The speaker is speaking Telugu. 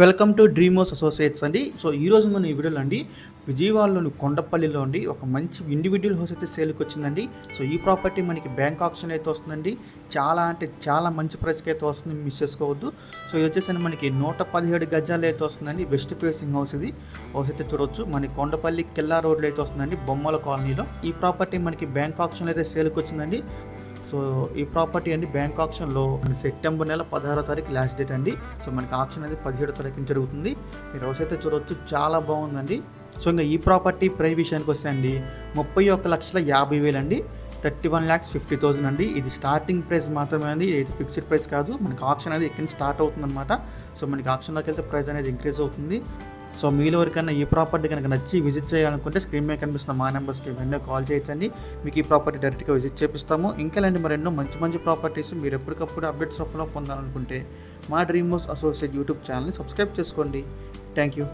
వెల్కమ్ టు డ్రీమోస్ అసోసియేట్స్ అండి. సో ఈరోజు మన ఈ వీడియోలో అండి విజయవాడలోని కొండపల్లిలో అండి ఒక మంచి ఇండివిజువల్ హౌస్ అయితే సేల్కి వచ్చిందండి. సో ఈ ప్రాపర్టీ మనకి బ్యాంక్ ఆప్షన్ అయితే వస్తుందండి. చాలా అంటే చాలా మంచి ప్రైస్కి అయితే వస్తుంది మిస్ చేసుకోవద్దు. సో ఇది వచ్చేసి మనకి నూట పదిహేడు గజాలు అయితే వస్తుందండి వెస్ట్ ఫేసింగ్ హౌస్ ఇది. హౌస్ అయితే చూడొచ్చు. మనకి కొండపల్లి కిల్లా రోడ్లో అయితే వస్తుందండి బొమ్మల కాలనీలో. ఈ ప్రాపర్టీ మనకి బ్యాంక్ ఆప్షన్ అయితే సేల్కి వచ్చిందండి. సో ఈ ప్రాపర్టీ అండి బ్యాంక్ ఆప్షన్లో సెప్టెంబర్ నెల పదహారో తారీఖు లాస్ట్ డేట్ అండి. సో మనకి ఆప్షన్ అనేది పదిహేడో తారీఖు జరుగుతుంది. మీరు రోజైతే అయితే చూడవచ్చు చాలా బాగుందండి. సో ఇంకా ఈ ప్రాపర్టీ ప్రైస్ విషయానికి వస్తే అండి ముప్పై ఒక్క లక్షల యాభై వేలు అండి. Thirty one lakhs fifty thousand అండి. ఇది స్టార్టింగ్ ప్రైస్ మాత్రమే అండి ఇది ఫిక్స్డ్ ప్రైస్ కాదు. మనకి ఆప్షన్ అనేది ఇక్కడ స్టార్ట్ అవుతుంది అనమాట సో మనకి ఆప్షన్లోకి వెళ్తే ప్రైస్ అనేది ఇంక్రీజ్ అవుతుంది. సో మీలో ఎవరికైనా ఈ ప్రాపర్టీ కనుక నచ్చి విజిట్ చేయాలనుకుంటే స్క్రీన్ మీద కనిపిస్తున్న మా నెంబర్స్కి వెంటనే కాల్ చేయొచ్చండి. మీకు ఈ ప్రాపర్టీ డైరెక్ట్గా విజిట్ చేపిస్తాము. ఇంకా ఇలాంటి మరెన్నో మంచి మంచి ప్రాపర్టీస్ మీరు ఎప్పటికప్పుడు అప్డేట్స్ రూపంలో పొందాలనుకుంటే మా డ్రీమ్ హౌస్ అసోసియేట్ యూట్యూబ్ ఛానల్ని సబ్స్క్రైబ్ చేసుకోండి. Thank you